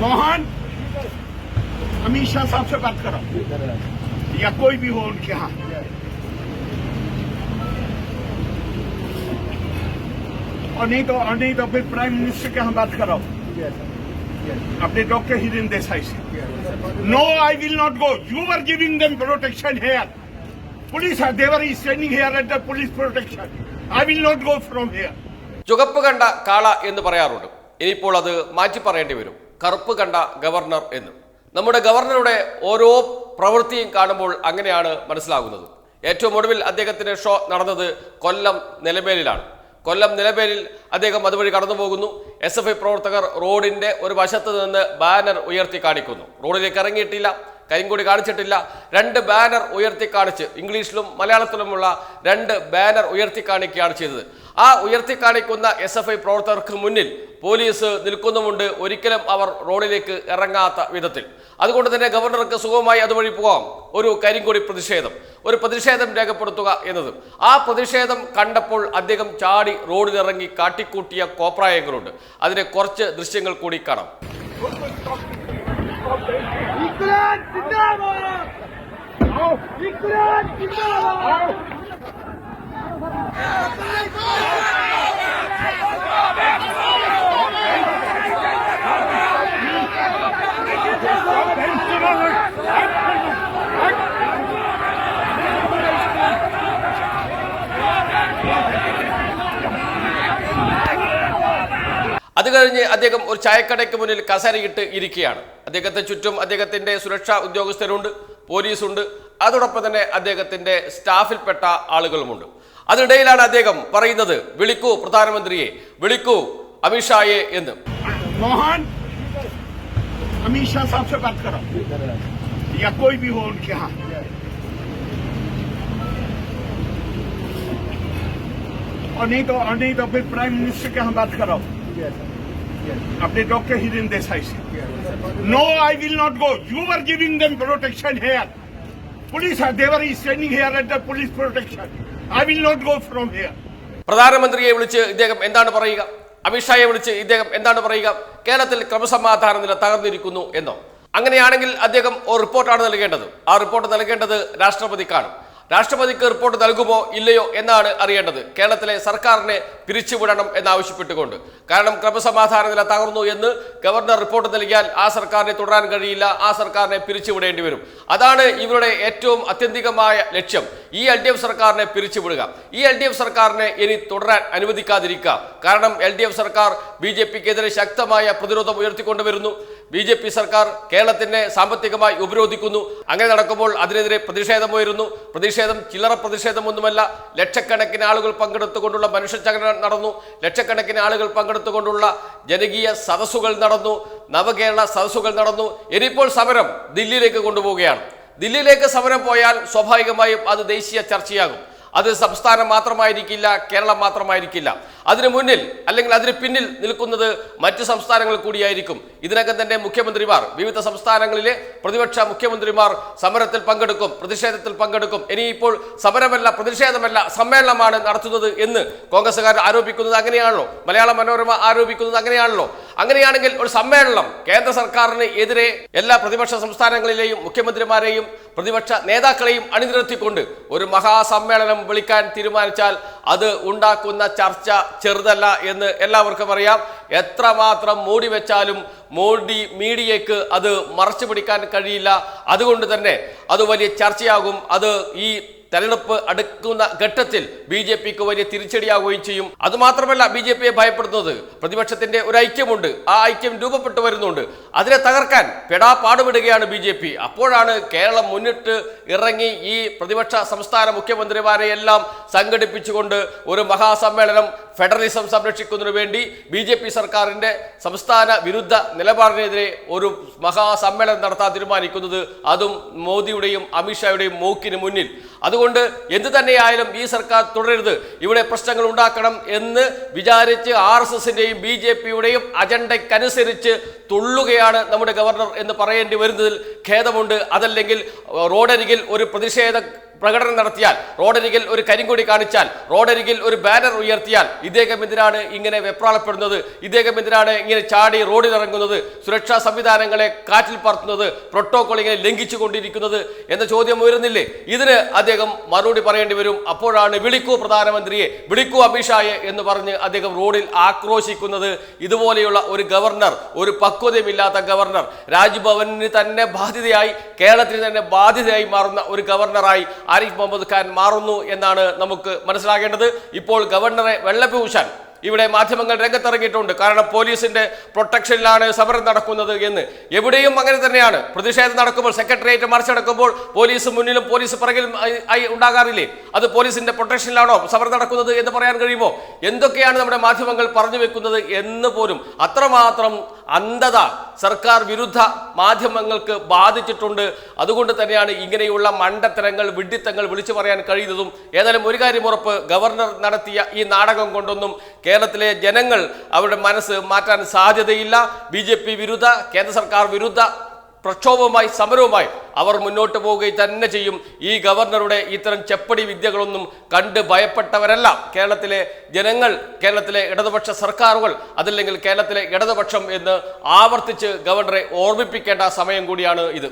मोहन अमित शाह साहब से बात करो या कोई भी हो उनके यहाँ और नहीं तो और नहीं तो फिर प्राइम मिनिस्टर के यहाँ बात करो अपने डॉक्टर हिरेन देसाई से no I will not go you are giving them protection here police there is standing here at the police protection I will not go from here ചുവപ്പ് കണ്ട കാള എന്ന് പറയാറുണ്ട് ഇനിയിപ്പോൾ അത് മാറ്റി പറയേണ്ടി വരും കറുപ്പ് കണ്ട ഗവർണർ എന്ന്. നമ്മുടെ ഗവർണറുടെ ഓരോ പ്രവൃത്തിയും കാണുമ്പോൾ അങ്ങനെയാണ് മനസ്സിലാകുന്നത്. ഏറ്റവും ഒടുവിൽ അദ്ദേഹത്തിന്റെ ഷോ നടന്നത് കൊല്ലം നിലമേലിലാണ്. കൊല്ലം നിലമേലിൽ അദ്ദേഹം അതുവഴി കടന്നു പോകുന്നു എസ് എഫ് ഐ പ്രവർത്തകർ റോഡിന്റെ ഒരു വശത്ത് നിന്ന് ബാനർ ഉയർത്തി കാണിക്കുന്നു. റോഡിലേക്ക് ഇറങ്ങിയിട്ടില്ല കരിങ്കൊടി കാണിച്ചിട്ടില്ല. രണ്ട് ബാനർ ഉയർത്തി കാണിച്ച് ഇംഗ്ലീഷിലും മലയാളത്തിലുമുള്ള രണ്ട് ബാനർ ഉയർത്തി കാണിക്കുകയാണ് ചെയ്തത്. ആ ഉയർത്തി കാണിക്കുന്ന എസ് എഫ് ഐ പ്രവർത്തകർക്ക് മുന്നിൽ പോലീസ് നിൽക്കുന്നുമുണ്ട്. ഒരിക്കലും അവർ റോഡിലേക്ക് ഇറങ്ങാത്ത വിധത്തിൽ. അതുകൊണ്ട് തന്നെ ഗവർണർക്ക് സുഖമായി അതുവഴി പോകാം. ഒരു കരിങ്കൊടി പ്രതിഷേധം. ഒരു പ്രതിഷേധം രേഖപ്പെടുത്തുക എന്നത്. ആ പ്രതിഷേധം കണ്ടപ്പോൾ അദ്ദേഹം ചാടി റോഡിലിറങ്ങി കാട്ടിക്കൂട്ടിയ കോപ്രായങ്ങളുണ്ട്. അതിനെ കുറച്ച് ദൃശ്യങ്ങൾ കൂടി കാണാം. കഴിഞ്ഞ് അദ്ദേഹം ഒരു ചായക്കടയ്ക്ക് മുന്നിൽ കസരയിട്ട് ഇരിക്കുകയാണ് അദ്ദേഹത്തെ ചുറ്റും അദ്ദേഹത്തിന്റെ സുരക്ഷാ ഉദ്യോഗസ്ഥരുണ്ട് പോലീസുണ്ട് അതോടൊപ്പം തന്നെ അദ്ദേഹത്തിന്റെ സ്റ്റാഫിൽപ്പെട്ട ആളുകളുമുണ്ട് അതിനിടയിലാണ് അദ്ദേഹം പറയുന്നത് വിളിക്കൂ പ്രധാനമന്ത്രിയെ വിളിക്കൂ അമിത്ഷായെ എന്ന് मोहन अमित शाह साहब से बात करो या कोई भी हो उनके यहाँ और नहीं तो और नहीं तो फिर प्राइम मिनिस्टर के यहाँ बात करो अपने डॉक्टर हिरेन देसाई से no I will not go you are giving them protection here police there is standing here at the police protection I will not go from here പ്രധാനമന്ത്രിയെ വിളിച്ച് ഇദ്ദേഹം എന്താണ് പറയുക അമിത്ഷായെ വിളിച്ച് ഇദ്ദേഹം എന്താണ് പറയുക കേരളത്തിൽ ക്രമസമാധാന നില തകർന്നിരിക്കുന്നു എന്നോ അങ്ങനെയാണെങ്കിൽ അദ്ദേഹം ഒരു റിപ്പോർട്ടാണ് നൽകേണ്ടത് ആ റിപ്പോർട്ട് നൽകേണ്ടത് രാഷ്ട്രപതിക്കാണ് രാഷ്ട്രപതിക്ക് റിപ്പോർട്ട് നൽകുമോ ഇല്ലയോ എന്നാണ് അറിയേണ്ടത്. കേരളത്തിലെ സർക്കാരിനെ പിരിച്ചുവിടണം എന്നാവശ്യപ്പെട്ടുകൊണ്ട്. കാരണം ക്രമസമാധാന നില തകർന്നു എന്ന് ഗവർണർ റിപ്പോർട്ട് നൽകിയാൽ ആ സർക്കാരിനെ തുടരാൻ കഴിയില്ല ആ സർക്കാരിനെ പിരിച്ചുവിടേണ്ടി വരും. അതാണ് ഇവരുടെ ഏറ്റവും അത്യന്തികമായ ലക്ഷ്യം. ഈ എൽ ഡി എഫ് സർക്കാരിനെ പിരിച്ചുവിടുക. ഈ എൽ ഡി എഫ് സർക്കാരിനെ ഇനി തുടരാൻ അനുവദിക്കാതിരിക്കുക. കാരണം എൽ ഡി എഫ് സർക്കാർ ബി ജെ പിക്കെതിരെ ശക്തമായ പ്രതിരോധം ഉയർത്തിക്കൊണ്ടുവരുന്നു. ബി ജെ പി സർക്കാർ കേരളത്തിനെ സാമ്പത്തികമായി ഉപരോധിക്കുന്നു. അങ്ങനെ നടക്കുമ്പോൾ അതിനെതിരെ പ്രതിഷേധമുയരുന്നു പ്രതിഷേധം ചില്ലറ പ്രതിഷേധമൊന്നുമല്ല ലക്ഷക്കണക്കിന് ആളുകൾ പങ്കെടുത്തുകൊണ്ടുള്ള മനുഷ്യചങ്ങന നടന്നു. ലക്ഷക്കണക്കിന് ആളുകൾ പങ്കെടുത്തുകൊണ്ടുള്ള ജനകീയ സദസ്സുകൾ നടന്നു. നവകേരള സദസ്സുകൾ നടന്നു. ഇനിയിപ്പോൾ സമരം ദില്ലിയിലേക്ക് കൊണ്ടുപോവുകയാണ്. ദില്ലിയിലേക്ക് സമരം പോയാൽ സ്വാഭാവികമായും അത് ദേശീയ ചർച്ചയാകും. അത് സംസ്ഥാനം മാത്രമായിരിക്കില്ല കേരളം മാത്രമായിരിക്കില്ല. അതിനു മുന്നിൽ അല്ലെങ്കിൽ അതിന് പിന്നിൽ നിൽക്കുന്നത് മറ്റ് സംസ്ഥാനങ്ങൾ കൂടിയായിരിക്കും. ഇതിനകം തന്നെ മുഖ്യമന്ത്രിമാർ വിവിധ സംസ്ഥാനങ്ങളിലെ പ്രതിപക്ഷ മുഖ്യമന്ത്രിമാർ സമരത്തിൽ പങ്കെടുക്കും പ്രതിഷേധത്തിൽ പങ്കെടുക്കും. ഇനിയിപ്പോൾ സമരമല്ല പ്രതിഷേധമല്ല സമ്മേളനമാണ് നടത്തുന്നത് എന്ന് കോൺഗ്രസ്സുകാർ ആരോപിക്കുന്നത് അങ്ങനെയാണല്ലോ. മലയാള മനോരമ ആരോപിക്കുന്നത് അങ്ങനെയാണല്ലോ. അങ്ങനെയാണെങ്കിൽ ഒരു സമ്മേളനം കേന്ദ്ര സർക്കാരിന് എതിരെ എല്ലാ പ്രതിപക്ഷ സംസ്ഥാനങ്ങളിലെയും മുഖ്യമന്ത്രിമാരെയും പ്രതിപക്ഷ നേതാക്കളെയും അണിനിരത്തിക്കൊണ്ട് ഒരു മഹാസമ്മേളനം വിളിക്കാൻ തീരുമാനിച്ചാൽ അത് ഉണ്ടാക്കുന്ന ചർച്ച ചെറുതല്ല എന്ന് എല്ലാവർക്കും അറിയാം. എത്രമാത്രം മൂടി വെച്ചാലും മോഡി മീഡിയയ്ക്ക് അത് മറച്ചു പിടിക്കാൻ കഴിയില്ല. അതുകൊണ്ട് തന്നെ അത് വലിയ ചർച്ചയാകും. അത് ഈ തെരഞ്ഞെടുപ്പ് അടുക്കുന്ന ഘട്ടത്തിൽ ബി ജെ പിക്ക് വലിയ തിരിച്ചടിയാവുകയും ചെയ്യും. അതുമാത്രമല്ല ബി ജെ പിയെ ഭയപ്പെടുന്നത് പ്രതിപക്ഷത്തിന്റെ ഒരു ഐക്യമുണ്ട്. ആ ഐക്യം രൂപപ്പെട്ടു വരുന്നുണ്ട്. അതിനെ തകർക്കാൻ പെടാ പാടുപെടുകയാണ് ബി ജെ പി. അപ്പോഴാണ് കേരളം മുന്നിട്ട് ഇറങ്ങി ഈ പ്രതിപക്ഷ സംസ്ഥാന മുഖ്യമന്ത്രിമാരെ എല്ലാം സംഘടിപ്പിച്ചുകൊണ്ട് ഒരു മഹാസമ്മേളനം ഫെഡറലിസം സംരക്ഷിക്കുന്നതിനു വേണ്ടി ബി ജെ പി സർക്കാരിന്റെ സംസ്ഥാന വിരുദ്ധ നിലപാടിനെതിരെ ഒരു മഹാസമ്മേളനം നടത്താൻ തീരുമാനിക്കുന്നത് അതും മോദിയുടെയും അമിത്ഷായുടെയും മൂക്കിന് മുന്നിൽ. അതുകൊണ്ട് എന്ത് തന്നെയായാലും ഈ സർക്കാർ തുടരരുത്. ഇവിടെ പ്രശ്നങ്ങൾ ഉണ്ടാക്കണം എന്ന് വിചാരിച്ച് ആർ എസ് എസിന്റെയും ബി ജെ പിയുടെയും അജണ്ടയ്ക്കനുസരിച്ച് തുള്ളുകയാണ് നമ്മുടെ ഗവർണർ എന്ന് പറയേണ്ടി വരുന്നതിൽ ഖേദമുണ്ട്. അതല്ലെങ്കിൽ റോഡരികിൽ ഒരു പ്രതിഷേധ പ്രകടനം നടത്തിയാൽ റോഡരികിൽ ഒരു കരിങ്കൊടി കാണിച്ചാൽ റോഡരികിൽ ഒരു ബാനർ ഉയർത്തിയാൽ ഇദ്ദേഹം എന്തിനാണ് ഇങ്ങനെ വെപ്രാളപ്പെടുന്നത്? ഇദ്ദേഹം എന്തിനാണ് ഇങ്ങനെ ചാടി റോഡിലിറങ്ങുന്നത്? സുരക്ഷാ സംവിധാനങ്ങളെ കാറ്റിൽ പറത്തുന്നത്? പ്രോട്ടോകോൾ ഇങ്ങനെ ലംഘിച്ചു എന്ന ചോദ്യം ഉയരുന്നില്ലേ? ഇതിന് അദ്ദേഹം മറുപടി പറയേണ്ടി വരും. അപ്പോഴാണ് വിളിക്കൂ പ്രധാനമന്ത്രിയെ വിളിക്കൂ അമിത്ഷായെ എന്ന് പറഞ്ഞ് അദ്ദേഹം റോഡിൽ ആക്രോശിക്കുന്നത്. ഇതുപോലെയുള്ള ഒരു ഗവർണർ ഒരു പക്വതയുമില്ലാത്ത ഗവർണർ രാജ്ഭവനിന് തന്നെ ബാധ്യതയായി കേരളത്തിന് തന്നെ ബാധ്യതയായി മാറുന്ന ഒരു ഗവർണറായി ആരിഫ് മുഹമ്മദ് ഖാൻ മാറുന്നു എന്നാണ് നമുക്ക് മനസ്സിലാകേണ്ടത്. ഇപ്പോൾ ഗവർണറെ വെള്ളപ്പൂശാൻ ഇവിടെ മാധ്യമങ്ങൾ രംഗത്തിറങ്ങിയിട്ടുണ്ട്. കാരണം പോലീസിന്റെ പ്രൊട്ടക്ഷനിലാണ് സമരം നടക്കുന്നത് എന്ന്. എവിടെയും അങ്ങനെ തന്നെയാണ്. പ്രതിഷേധം നടക്കുമ്പോൾ സെക്രട്ടേറിയറ്റ് മറിച്ച് നടക്കുമ്പോൾ പോലീസ് മുന്നിലും പോലീസ് പിറകിലും ആയി ഉണ്ടാകാറില്ലേ? അത് പോലീസിന്റെ പ്രൊട്ടക്ഷനിലാണോ സമരം നടക്കുന്നത് എന്ന് പറയാൻ കഴിയുമോ? എന്തൊക്കെയാണ് നമ്മുടെ മാധ്യമങ്ങൾ പറഞ്ഞു വെക്കുന്നത് എന്ന് പോലും അത്രമാത്രം അന്ധത സർക്കാർ വിരുദ്ധ മാധ്യമങ്ങൾക്ക് ബാധിച്ചിട്ടുണ്ട്. അതുകൊണ്ട് തന്നെയാണ് ഇങ്ങനെയുള്ള മണ്ടത്തരങ്ങൾ വിഡ്ഢിത്തങ്ങൾ വിളിച്ചു പറയാൻ കഴിയുന്നതും ഏതായാലും ഒരു കാര്യം ഉറപ്പ് ഗവർണർ നടത്തിയ ഈ നാടകം കൊണ്ടൊന്നും കേരളത്തിലെ ജനങ്ങൾ അവരുടെ മനസ്സ് മാറ്റാൻ സാധ്യതയില്ല. ബി വിരുദ്ധ കേന്ദ്ര സർക്കാർ വിരുദ്ധ പ്രക്ഷോഭവുമായി സമരവുമായി അവർ മുന്നോട്ട് പോവുകയും തന്നെ ചെയ്യും. ഈ ഗവർണറുടെ ഇത്തരം ചെപ്പടി വിദ്യകളൊന്നും കണ്ട് ഭയപ്പെട്ടവരല്ല. കേരളത്തിലെ ജനങ്ങൾ കേരളത്തിലെ ഇടതുപക്ഷ സർക്കാരുകൾ അതല്ലെങ്കിൽ കേരളത്തിലെ ഇടതുപക്ഷം എന്ന് ആവർത്തിച്ച് ഗവർണറെ ഓർമ്മിപ്പിക്കേണ്ട സമയം കൂടിയാണ് ഇത്.